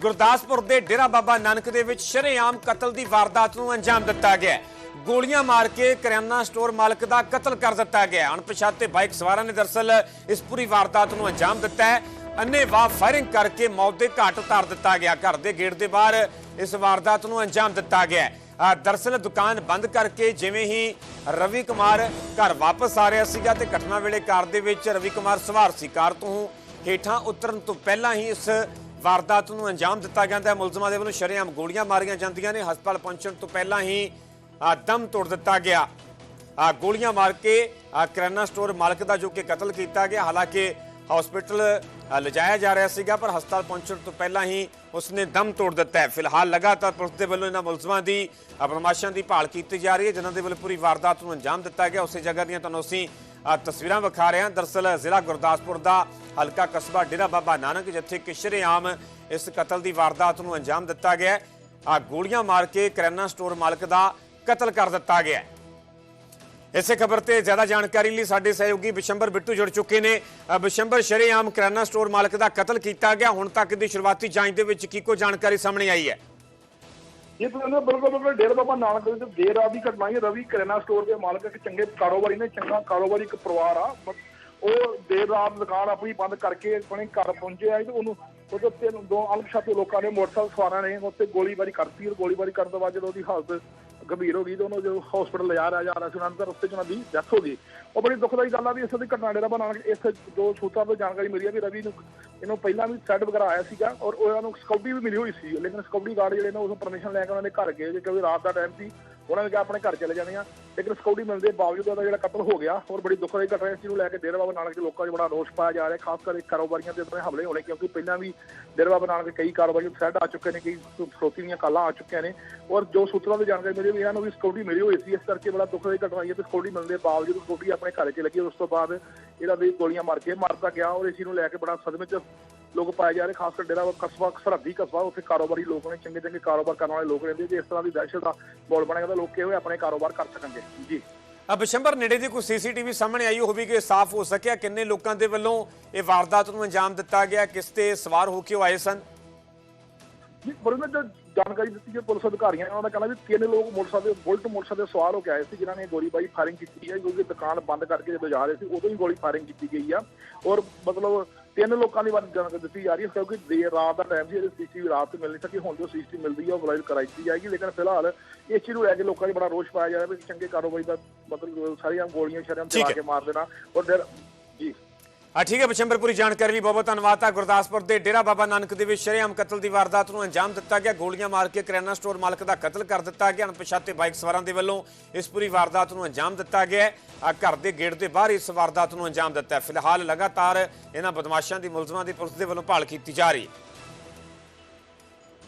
ਗੁਰਦਾਸਪੁਰ ਦੇ ਡੇਰਾ ਬਾਬਾ ਨਾਨਕ ਦੇ ਵਿੱਚ ਸ਼ਰੇਆਮ ਕਤਲ ਦੀ ਵਾਰਦਾਤ ਨੂੰ ਅੰਜਾਮ ਦਿੱਤਾ ਗਿਆ ਗੋਲੀਆਂ ਮਾਰ ਕੇ ਕਰਿਆਨਾ ਸਟੋਰ ਮਾਲਕ ਦਾ ਕਤਲ ਕਰ ਦਿੱਤਾ ਗਿਆ ਅਣਪਛਾਤੇ ਬਾਈਕ ਸਵਾਰਾਂ ਨੇ ਦਰਸਲ ਇਸ ਪੂਰੀ ਵਾਰਦਾਤ ਨੂੰ ਅੰਜਾਮ ਦਿੱਤਾ ਹੈ। ਅੰਨੇਵਾਹ ਫਾਇਰਿੰਗ ਕਰਕੇ ਮੌਤ ਦੇ ਘਾਟ ਉਤਾਰ ਦਿੱਤਾ ਗਿਆ। ਘਰ ਦੇ ਗੇਟ ਦੇ ਬਾਹਰ ਇਸ ਵਾਰਦਾਤ ਨੂੰ ਅੰਜਾਮ ਦਿੱਤਾ ਗਿਆ ਹੈ। ਦਰਅਸਲ ਦੁਕਾਨ ਬੰਦ ਕਰਕੇ ਜਿਵੇਂ ਹੀ ਰਵੀ ਕੁਮਾਰ ਘਰ ਵਾਪਸ ਆ ਰਿਹਾ ਸੀਗਾ ਤੇ ਘਟਨਾ ਵੇਲੇ ਕਾਰ ਦੇ ਵਿੱਚ ਰਵੀ ਕੁਮਾਰ ਸਵਾਰ ਸੀ। ਕਾਰ ਤੋਂ ਹੇਠਾਂ ਉਤਰਨ ਤੋਂ ਪਹਿਲਾਂ ਹੀ ਇਸ ਵਾਰਦਾਤ ਨੂੰ ਅੰਜਾਮ ਦਿੱਤਾ ਜਾਂਦਾ ਹੈ। ਮੁਲਜ਼ਮਾਂ ਦੇ ਵੱਲੋਂ ਸ਼ਰੇਆਮ ਗੋਲੀਆਂ ਮਾਰੀਆਂ ਜਾਂਦੀਆਂ ਨੇ। ਹਸਪਤਾਲ ਪਹੁੰਚਣ ਤੋਂ ਪਹਿਲਾਂ ਹੀ ਦਮ ਤੋੜ ਦਿੱਤਾ ਗਿਆ। ਗੋਲੀਆਂ ਮਾਰ ਕੇ ਆ ਕਿਰਾਨਾ ਸਟੋਰ ਮਾਲਕ ਦਾ ਜੋ ਕਿ ਕਤਲ ਕੀਤਾ ਗਿਆ, ਹਾਲਾਂਕਿ ਹਸਪੀਟਲ ਲਿਜਾਇਆ ਜਾ ਰਿਹਾ ਸੀਗਾ, ਪਰ ਹਸਪਤਾਲ ਪਹੁੰਚਣ ਤੋਂ ਪਹਿਲਾਂ ਹੀ ਉਸਨੇ ਦਮ ਤੋੜ ਦਿੱਤਾ ਹੈ। ਫਿਲਹਾਲ ਲਗਾਤਾਰ ਪੁਲਿਸ ਦੇ ਵੱਲੋਂ ਇਹਨਾਂ ਮੁਲਜ਼ਮਾਂ ਦੀ ਬਰਮਾਸ਼ਾਂ ਦੀ ਭਾਲ ਕੀਤੀ ਜਾ ਰਹੀ ਹੈ, ਜਿਨ੍ਹਾਂ ਦੇ ਵੱਲੋਂ ਪੂਰੀ ਵਾਰਦਾਤ ਨੂੰ ਅੰਜਾਮ ਦਿੱਤਾ ਗਿਆ। ਉਸੇ ਜਗ੍ਹਾ ਦੀਆਂ ਤੁਹਾਨੂੰ ਅਸੀਂ ਤਸਵੀਰਾਂ ਵਿਖਾ ਰਹੇ ਹਾਂ। ਦਰਸਲ ਜ਼ਿਲ੍ਹਾ ਗੁਰਦਾਸਪੁਰ ਦਾ ਹਲਕਾ ਕਸਬਾ ਡੇਰਾ ਬਾਬਾ ਨਾਨਕ, ਜਿੱਥੇ ਕਿ ਸ਼ਰੇਆਮ ਇਸ ਕਤਲ ਦੀ ਵਾਰਦਾਤ ਨੂੰ ਅੰਜਾਮ ਦਿੱਤਾ ਗਿਆ ਹੈ। ਆ ਗੋਲੀਆਂ ਮਾਰ ਕੇ ਕਿਰਾਨਾ ਸਟੋਰ ਮਾਲਕ ਦਾ ਕਤਲ ਕਰ ਦਿੱਤਾ ਗਿਆ ਇਸੇ ਖਬਰ ਤੇ ਜ਼ਿਆਦਾ ਜਾਣਕਾਰੀ ਲਈ ਸਾਡੇ ਸਹਿਯੋਗੀ ਬਿਸ਼ੰਬਰ ਬਿੱਟੂ ਜੁੜ ਚੁੱਕੇ ਨੇ। ਬਿਸ਼ੰਬਰ, ਸ਼ਰੇਆਮ ਕਿਰਾਨਾ ਸਟੋਰ ਮਾਲਕ ਦਾ ਕਤਲ ਕੀਤਾ ਗਿਆ। ਹੁਣ ਤੱਕ ਦੀ ਸ਼ੁਰੂਆਤੀ ਜਾਂਚ ਦੇ ਵਿੱਚ ਕੀ ਕੋ ਜਾਣਕਾਰੀ ਸਾਹਮਣੇ ਆਈ ਹੈ? ਇਹ ਤਾਂ ਨਾ ਬਿਲਕੁਲ ਬਿਲਕੁਲ, ਡੇਢ ਬਾਬਾ ਨਾਨਕ ਦੇ ਵਿੱਚ ਦੇਰ ਰਾਤ ਦੀ ਘਟਨਾ ਹੈ। ਰਵੀ ਕਰਿਆਨਾ ਸਟੋਰ ਦੇ ਮਾਲਕ ਇੱਕ ਚੰਗੇ ਕਾਰੋਬਾਰੀ ਨੇ, ਚੰਗਾ ਕਾਰੋਬਾਰੀ ਇੱਕ ਪਰਿਵਾਰ ਆ ਉਹ ਦੇਰ ਰਾਤ ਦੁਕਾਨ ਆਪਣੀ ਬੰਦ ਕਰਕੇ ਆਪਣੇ ਘਰ ਪਹੁੰਚੇ ਆ ਤੇ ਉਹਨੂੰ ਉਹਦੇ ਉੱਤੇ ਦੋ ਅਣਪਛਾਤੇ ਲੋਕਾਂ ਨੇ ਮੋਟਰਸਾਈਕਲ ਸਵਾਰਾਂ ਨੇ ਉੱਤੇ ਗੋਲੀਬਾਰੀ ਕਰਤੀ ਔਰ ਗੋਲੀਬਾਰੀ ਕਰਨ ਤੋਂ ਬਾਅਦ ਜਦੋਂ ਉਹਦੀ ਹਾਲਤ ਗੰਭੀਰ ਹੋ ਗਈ ਤੇ ਉਹਨੂੰ ਜਦੋਂ ਹਸਪੀਟਲ ਲਿਜਾ ਰਿਹਾ ਜਾ ਰਿਹਾ ਸੀ, ਉਹਨਾਂ ਦੇ ਰਸਤੇ 'ਚ ਉਹਨਾਂ ਦੀ ਡੈਥ ਹੋ ਗਈ। ਉਹ ਬੜੀ ਦੁਖਦਾਈ ਗੱਲ ਆ ਵੀ ਇਸ ਦੀ ਘਟਨਾ ਡੇਰਾ ਬਣਾ ਕੇ ਇਸ ਜੋ ਸੂਤਰਾਂ ਤੋਂ ਜਾਣਕਾਰੀ ਮਿਲੀ ਆ ਵੀ ਰਵੀ ਨੂੰ ਇਹਨੂੰ ਪਹਿਲਾਂ ਵੀ ਸੈੱਟ ਵਗੈਰਾ ਆਇਆ ਸੀਗਾ ਔਰ ਉਹਨਾਂ ਨੂੰ ਸਕਾਊਟੀ ਵੀ ਮਿਲੀ ਹੋਈ ਸੀ, ਲੇਕਿਨ ਸਕਾਊਟੀ ਗਾਰਡ ਜਿਹੜੇ ਨੇ ਉਸਨੂੰ ਪਰਮਿਸ਼ਨ ਲੈ ਕੇ ਉਹਨਾਂ ਦੇ ਘਰ ਗਏ, ਜੇ ਕਿਉਂਕਿ ਰਾਤ ਦਾ ਟਾਈਮ ਸੀ ਉਹਨਾਂ ਨੇ ਕਿਹਾ ਆਪਣੇ ਘਰ ਚਲੇ ਜਾਣੇ ਆ। ਲੇਕਿਨ ਸਕਾਊਟੀ ਮਿਲਣ ਦੇ ਬਾਵਜੂਦ ਉਹਦਾ ਜਿਹੜਾ ਕਤਲ ਹੋ ਗਿਆ ਔਰ ਬੜੀ ਦੁੱਖ ਦੀ ਘਟਨਾ ਇਸ ਨੂੰ ਲੈ ਕੇ ਡੇਰਾ ਬਾਬਾ ਨਾਨਕ ਦੇ ਲੋਕਾਂ 'ਚ ਬੜਾ ਰੋਸ ਪਾਇਆ ਜਾ ਰਿਹਾ, ਖਾਸ ਕਰਕੇ ਕਾਰੋਬਾਰੀਆਂ ਦੇ ਉੱਤੇ ਹਮਲੇ ਹੋਣੇ, ਕਿਉਂਕਿ ਪਹਿਲਾਂ ਵੀ ਡੇਰਾ ਬਾਬਾ ਨਾਨਕ ਕਈ ਕਾਰੋਬਾਰੀ ਸੈੱਟ ਆ ਚੁੱਕੇ ਨੇ, ਕਈ ਸਰੋਤੀ ਦੀਆਂ ਕਾਲਾਂ ਆ ਚੁੱਕੀਆਂ ਨੇ। ਔਰ ਜੋ ਸੂਤਰਾਂ ਤੋਂ ਜਾਣਕਾਰੀ ਮਿਲੀ ਵੀ ਇਹਨਾਂ ਨੂੰ ਵੀ ਸਕਾਊਟੀ ਮਿਲੀ ਹੋਈ ਸੀ, ਇਸ ਕਰਕੇ ਬੜਾ ਦੁੱਖ ਦੀ ਘਟਨਾ ਹੋਈ ਹੈ ਤੇ ਸਕਾਊਟੀ ਮਿਲਣ ਦੇ ਬਾਵਜੂਦ ਸਕਾਊਟੀ ਆਪਣੇ ਘਰ 'ਚ ਲੱਗੀ ਔਰ ਉਸ ਤੋਂ ਬਾਅਦ ਇਹਦਾ ਵੀ ਗੋਲੀਆਂ ਮਾਰ ਕੇ ਮਾਰਤਾ ਗਿਆ ਔਰ ਇਸ ਨੂੰ ਲੈ ਕੇ ਬੜਾ ਸਦਮੇ 'ਚ ਲੋਕ ਪਾਏ ਜਾ ਰਹੇ ਖਾਸ ਕਰ ਡੇਰਾ ਕਸਬਾ ਸਰਹੱਦੀ ਕਸਬਾ ਉੱਥੇ ਕਾਰੋਬਾਰੀ ਲੋਕ ਨੇ ਚੰਗੇ ਚੰਗੇ ਕਾਰੋਬਾਰ ਕਰਨ ਵਾਲੇ ਲੋਕ ਰਹਿੰਦੇ ਜੇ ਇਸ ਤਰ੍ਹਾਂ ਦੀ ਦਹਿਸ਼ਤ ਦਾ ਬੋਲ ਬਣੇਗਾ ਤਾਂ ਲੋਕ ਕਿਵੇਂ ਆਪਣੇ ਕਾਰੋਬਾਰ ਕਰ ਸਕਣਗੇ? ਜੀ। ਅ, ਬਿਸ਼ੰਬਰ ਨੇੜੇ ਦੀ ਕੋਈ ਸੀਸੀਟੀਵੀ ਸਾਹਮਣੇ ਆਈ ਹੋਵੇ ਕਿ ਸਾਫ਼ ਹੋ ਸਕਿਆ? ਕਿੰਨੇ ਲੋਕਾਂ ਦੇ ਵੱਲੋਂ ਇਹ ਵਾਰਦਾਤ ਨੂੰ ਅੰਜਾਮ ਦਿੱਤਾ ਗਿਆ? ਕਿਸ ਤੇ ਸਵਾਰ ਹੋ ਕੇ ਉਹ ਆਏ ਸਨ? ਪਰ ਉਹਨਾਂ ਜੋ ਜਾਣਕਾਰੀ ਦਿੱਤੀ ਹੈ ਪੁਲਿਸ ਅਧਿਕਾਰੀਆਂ ਨੇ ਉਹਨਾਂ ਦਾ ਕਹਿਣਾ ਵੀ ਤਿੰਨ ਲੋਕ ਮੋਟਰਸਾਈਕਲ ਬੁਲਟ ਮੋਟਰਸਾਈਕਲ ਤੇ ਸਵਾਰ ਹੋ ਕੇ ਆਏ ਸੀ ਜਿਨ੍ਹਾਂ ਨੇ ਗੋਲੀਬਾਰੀ ਫਾਇਰਿੰਗ ਕੀਤੀ ਹੈ ਕਿਉਂਕਿ ਦੁਕਾਨ ਬੰਦ ਕਰਕੇ ਜਦੋਂ ਜਾ ਰਹੇ ਸੀ ਉਦੋਂ ਹੀ ਗੋਲੀ ਫਾਇਰਿੰਗ ਕੀਤੀ ਗਈ ਆ ਔਰ ਮਤਲਬ ਤਿੰਨ ਲੋਕਾਂ ਦੀ ਬਾਰੇ ਜਾਣਕਾਰੀ ਦਿੱਤੀ ਜਾ ਰਹੀ ਹੈ ਕਿਉਂਕਿ ਦੇਰ ਰਾਤ ਦਾ ਟਾਈਮ ਸੀ ਇਹਦੇ ਸੀਸੀਟੀਵੀ ਰਾਤ ਨੂੰ ਮਿਲ ਨਹੀਂ ਸਕੀ ਹੁਣ ਜੋ ਸੀਸੀਟੀਵੀ ਮਿਲਦੀ ਹੈ ਉਹ ਬਲਾਈਵ ਕਰਾਈ ਦਿੱਤੀ ਜਾਏਗੀ ਲੇਕਿਨ ਫਿਲਹਾਲ ਇਸ ਚੀਜ਼ ਨੂੰ ਲੈ ਕੇ ਲੋਕਾਂ 'ਚ ਬੜਾ ਰੋਸ਼ ਪਾਇਆ ਜਾ ਰਿਹਾ ਵੀ ਚੰਗੇ ਕਾਰੋਬਾਰੀ ਦਾ ਮਤਲਬ ਸਾਰੀਆਂ ਗੋਲੀਆਂ ਸ਼ਰਮ ਚਲਾ। ਕੇ ਮਾਰ ਦੇਣਾ ਔਰ ਫਿਰ ਜੀ ਆ ਠੀਕ ਹੈ ਬਿਸ਼ੰਬਰ ਪੂਰੀ ਜਾਣਕਾਰੀ ਲਈ ਬਹੁਤ ਬਹੁਤ ਧੰਨਵਾਦ ਆ ਗੁਰਦਾਸਪੁਰ ਦੇ ਡੇਰਾ ਬਾਬਾ ਨਾਨਕ ਦੇ ਵਿੱਚ ਸ਼ਰੇਆਮ ਕਤਲ ਦੀ ਵਾਰਦਾਤ ਨੂੰ ਅੰਜਾਮ ਦਿੱਤਾ ਗਿਆ। ਗੋਲੀਆਂ ਮਾਰ ਕੇ ਕਰਿਆਨਾ ਸਟੋਰ ਮਾਲਕ ਦਾ ਕਤਲ ਕਰ ਦਿੱਤਾ ਗਿਆ। ਅਣਪਛਾਤੇ ਬਾਈਕ ਸਵਾਰਾਂ ਦੇ ਵੱਲੋਂ ਇਸ ਪੂਰੀ ਵਾਰਦਾਤ ਨੂੰ ਅੰਜਾਮ ਦਿੱਤਾ ਗਿਆ ਆ ਘਰ ਦੇ ਗੇਟ ਦੇ ਬਾਹਰ ਇਸ ਵਾਰਦਾਤ ਨੂੰ ਅੰਜਾਮ ਦਿੱਤਾ ਫਿਲਹਾਲ ਲਗਾਤਾਰ ਇਹਨਾਂ ਬਦਮਾਸ਼ਾਂ ਦੀ ਮੁਲਜ਼ਮਾਂ ਦੀ ਪੁਲਿਸ ਦੇ ਵੱਲੋਂ ਭਾਲ ਕੀਤੀ ਜਾ ਰਹੀ ਹੈ।